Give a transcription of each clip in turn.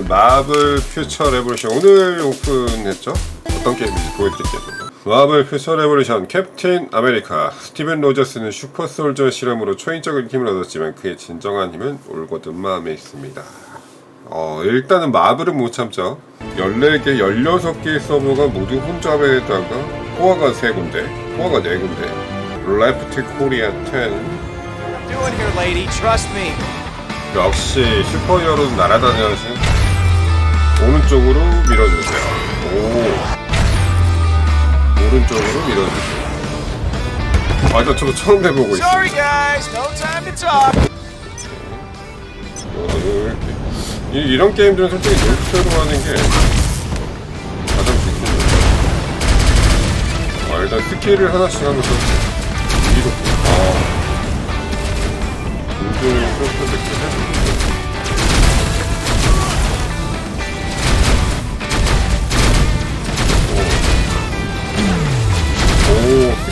오늘 마블 퓨처 레볼루션 오늘 오픈했죠? 어떤 게임인지 보여드릴게요. 좀. 마블 퓨처 레볼루션 캡틴 아메리카 스티븐 로저스는 슈퍼 솔저 실험으로 초인적인 힘을 얻었지만 그의 진정한 힘은 올곧은 마음에 있습니다. 어, 일단은 마블은 못 참죠. 14개, 16개의 서버가 모두 혼잡에다가 포화가 3군데, 포화가 4군데, 레프트 코리아 10, doing here, lady. Trust me. 역시 슈퍼히어로는 날아다녀야지. 오른쪽으로 밀어주세요. 오. 오른쪽으로 밀어주세요. 아, 나 저거 처음 해보고 있어. Sorry, guys. No time to talk. 어, 이렇게. 이, 이런 게임들은 솔직히 놀토로 하는 게 가장 좋습니다. 아, 일단 스킬을 하나씩 하면서 위로. 아. 공중을 그렇게 이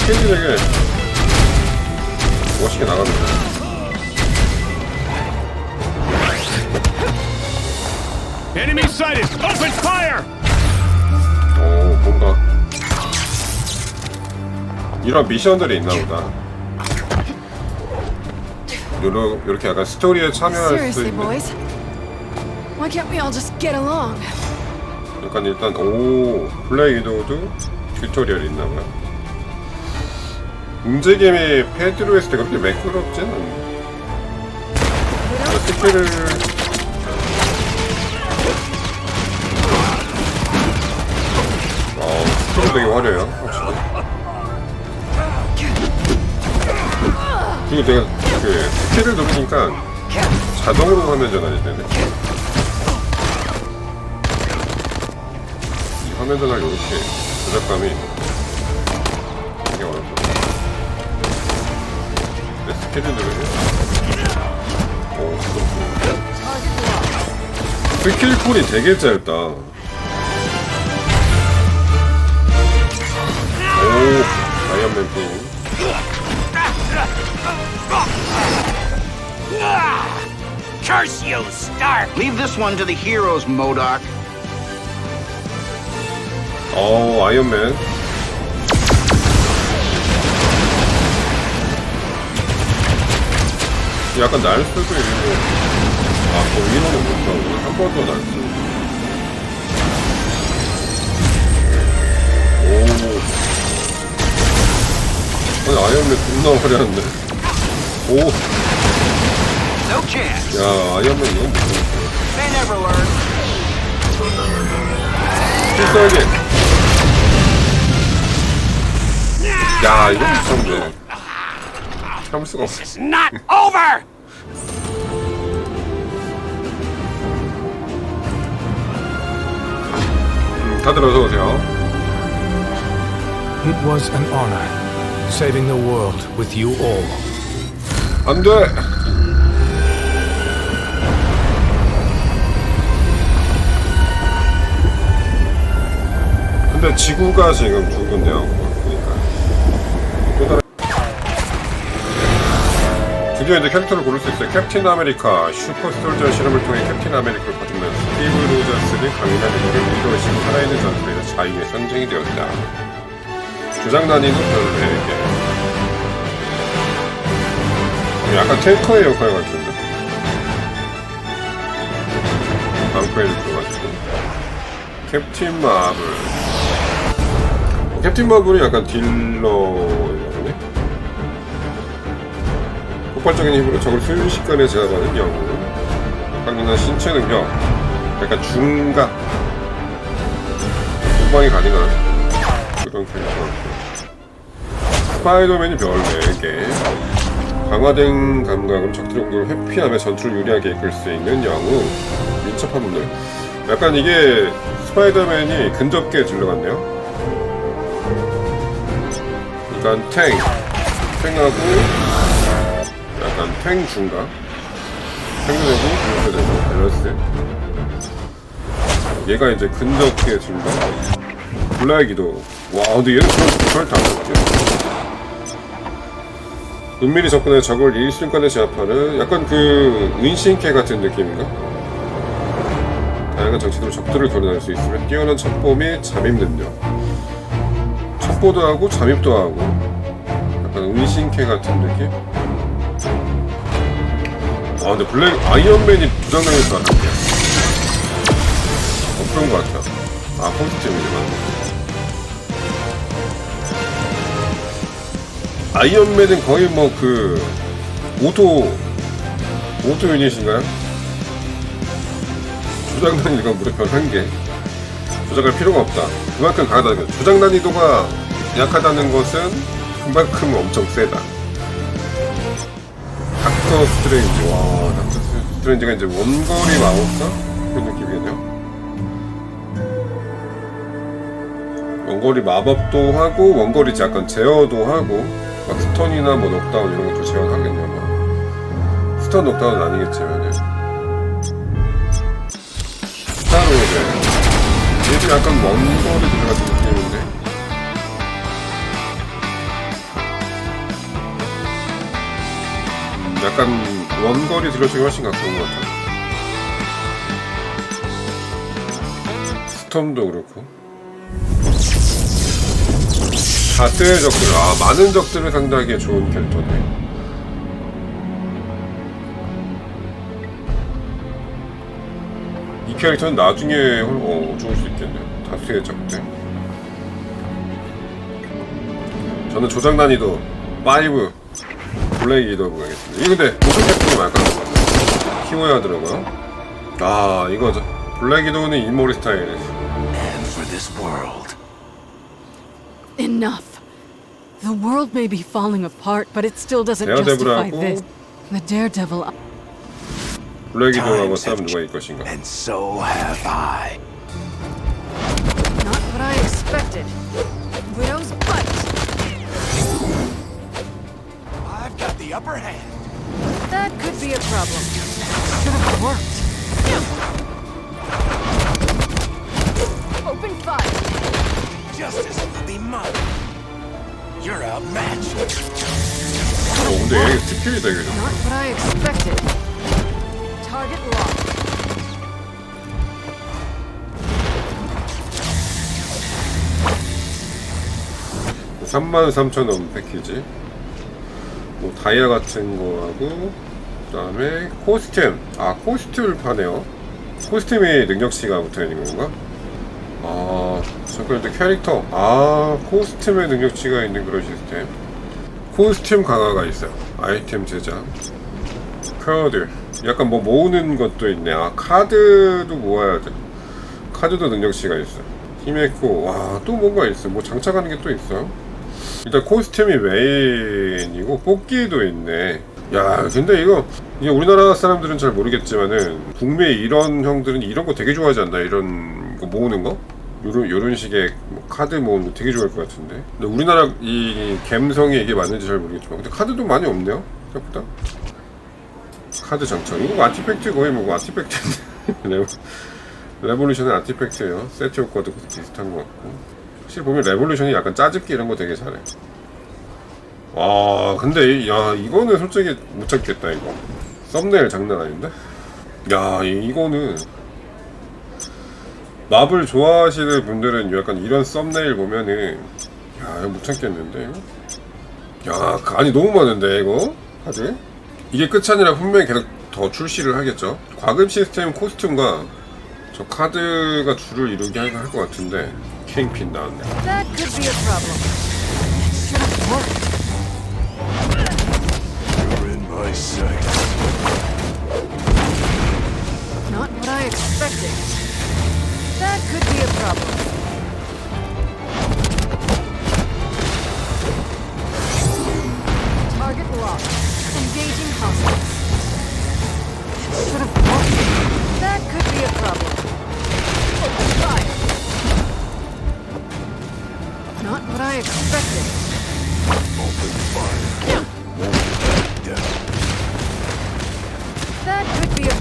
스케일이 되게 멋있게 나갑니다. Enemy sighted! Open fire! 오, 뭔가. 이런 미션들이 있나 보다. 요러, 요렇게 약간 스토리에 참여할 수 Seriously, 있는. boys. Why can't we all just get along? 약간 일단, 오, 플레이 위도우도 튜토리얼이 있나 봐요. 움직임이 때 그렇게 매끄럽진 않네. 아, 스킬을. 어, 스킬이 되게 화려해요, 확실히. 그리고 내가 그 스킬을 누르니까 자동으로 화면 전환이 되네. 이 화면 전환이 이렇게 조작감이 내 스킬을 누르면 오, 그렇구나. 스킬 콜이 되게 짧다. 오, 아이언맨 핑. Curse you, Stark. Leave this one to the heroes, Modoc. 어, 아이언맨. 약간 날 수도 있고. 아, 거기는 못하고, 한 번 더 날 수. 오. 아니, 아이언맨 존나 화려한데. 오. 야, 아이언맨 이건 learn. 필살기. 야, 이건 무섭네. 참을 수가 없어. It's not over. 음, 다들 어서 오세요. It was an honor, saving the world with you all. 안 돼! 근데 지구가 지금 죽은데요. 드디어 이제 캐릭터를 고를 수 있어요. 캡틴 아메리카, 슈퍼솔저 실험을 통해 캡틴 아메리카를 거듭난 스티브 로저스는 강인한 의도를 리더시고 살아있는 전투에서 자유의 상징이 되었다. 주장 난이도 별 4개. 약간 탱커의 역할 같은데. 방패를 줘가지고. 캡틴 마블. 캡틴 마블이 약간 딜러 폭발적인 힘으로 적을 순식간에 제압하는 영웅. 강인한 신체 능력. 약간 중각. 도방이 가능한 그런 캐릭터. 스파이더맨이 별 4개. 강화된 감각으로 적들의 공격을 회피하며 전투를 유리하게 이끌 수 있는 영웅 민첩한 분들 약간 이게 스파이더맨이 근접계 질러 같네요 그러니까 탱 탱하고 약간 탱 중간 탱도 되고 공도 되고 밸런스 얘가 이제 근접계 질러 블라이기도. 와 근데 얘는 그걸 다 먹지? 은밀히 접근해 적을 일순간에 제압하는 약간 그 은신캐 같은 느낌인가? 다양한 장치들로 적들을 겨냥할 수 있으며 뛰어난 첩보 및 잠입 능력. 첩보도 하고 잠입도 하고 약간 운신캐 같은 느낌? 아 근데 블랙 아이언맨이 부장당할 줄 알았는데 어 그런 것 같아 아 콘스튬이지만 아이언맨은 거의 뭐 그 오토 오토 유닛인가요? 조작 난이도가 무려 별한 개. 조작할 필요가 없다. 그만큼 강하다는 거죠. 조작 난이도가 약하다는 것은 그만큼 엄청 세다. 닥터 스트레인지 와 닥터 스트레인지가 이제 원거리 마법사 그런 느낌이네요. 원거리 마법도 하고 원거리 약간 제어도 하고 막 스턴이나 뭐 녹다운 이런 것도 제어하겠네요. 막. 스턴 녹다운은 아니겠지만은 스타로드 얘도 약간 먼 거리 들어가는 느낌인데 약간 원거리 들어주기 훨씬 가까운 것 같아 스톰도 그렇고 다스의 적들 아 많은 적들을 상대하기에 좋은 캐릭터네 이 캐릭터는 나중에 어, 좋을 수 있겠네요. 다수의 적들. 저는 조작 난이도 5 블레이 리더브 가겠습니다. 이거 근데 모션 캐릭터가 약간 키워야 하더라고요. 아 이거죠. 블랙 리더는 인모리 스타일. For this world. Enough. The world may be falling apart, but it still doesn't justify this. The Daredevil. 블랙 Times 싸움 누가 이길 것인가. And so have I. upper hand. That could be a problem. Should have worked. Open fire. Justice will be mine. You're outmatched. 어 근데 얘 스킬이 되게 좋아. Not what I expected. Target locked. 그 33,000원 패키지 뭐 다이아 같은 거하고 그 다음에 코스튬. 아 코스튬을 파네요. 코스튬이 능력치가 붙어있는 건가? 아 잠깐 일단 캐릭터. 아 코스튬의 능력치가 있는 그런 시스템. 코스튬 강화가 있어요. 아이템 제작. 카드. 약간 뭐 모으는 것도 있네. 아 카드도 모아야 돼. 카드도 능력치가 있어 히메코. 와또 뭔가 있어. 뭐 장착하는 게 또 있어 일단 코스튬이 메인이고 뽑기도 있네. 야 근데 이거 이게 우리나라 사람들은 잘 모르겠지만은 북미 이런 형들은 이런 거 되게 좋아하지 않나? 이런 거 모으는 거? 요런 요런 식의 뭐 카드 모으는 거 되게 좋아할 것 같은데. 근데 우리나라 이 갬성이 이게 맞는지 잘 모르겠지만 근데 카드도 많이 없네요 생각보다. 카드 장착. 이거 아티팩트 거의 뭐 아티팩트 레- 레볼루션은 아티팩트예요. 세트 효과도 비슷한 것 같고 확실히 보면 레볼루션이 약간 짜집기 이런 거 되게 잘해. 와 근데 이- 야 이거는 솔직히 못 찾겠다 이거. 썸네일 장난 아닌데? 야 이- 이거는 마블 좋아하시는 분들은 약간 이런 썸네일 보면은 야 이거 못 찾겠는데 이거? 야 아니 너무 많은데 이거? 카드 이게 끝이 아니라 분명히 계속 더 출시를 하겠죠. 과금 시스템 코스튬과 저 카드가 주를 이루게 할 것 같은데 kingpin down there. That could be a problem. Should have worked. You're in my sight. Not what I expected. That could be a problem.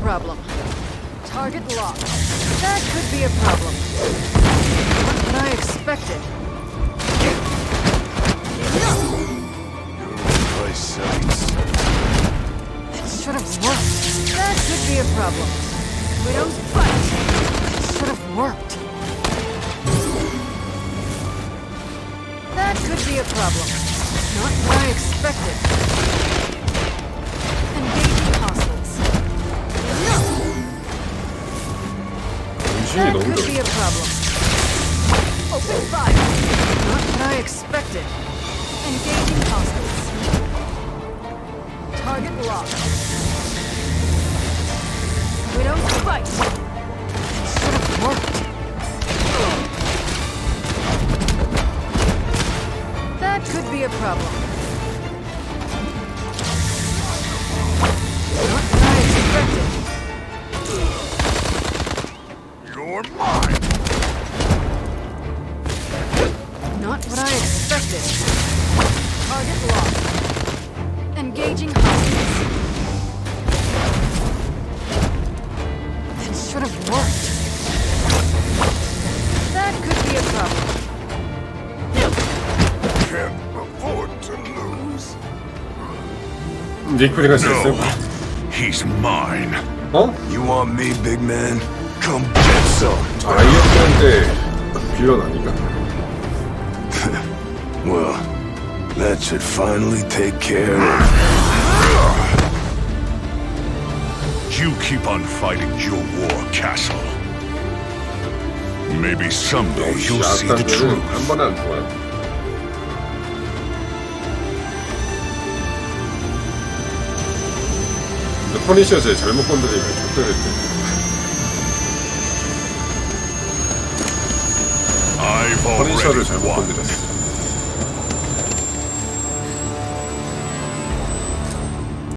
Problem. Target locked. That could be a problem. Not what I expected. My sights. Should have worked. That could be a problem. Widow's butt. That should have worked. That could be a problem. Not what I expected. Target locked. Widow's spike. Should have worked. That could be a problem. Not what I expected. Target locked. Engaging hostiles. That should have worked. That could be a problem. Can't afford to lose. 닉프리가 실수. He's mine. 어? You want me, big man? Come get some. 아이언맨인데 빌런 아닌가? Well, that should finally take care of. You keep on fighting your war, Castle. Maybe someday you'll see the 샷단들은 truth. 한 번에 안 죽어요. 근데 퍼니셔 제 잘못 건드리면 족대를 때. I've 퍼니셔를 already 잘못 won. 건드렸어.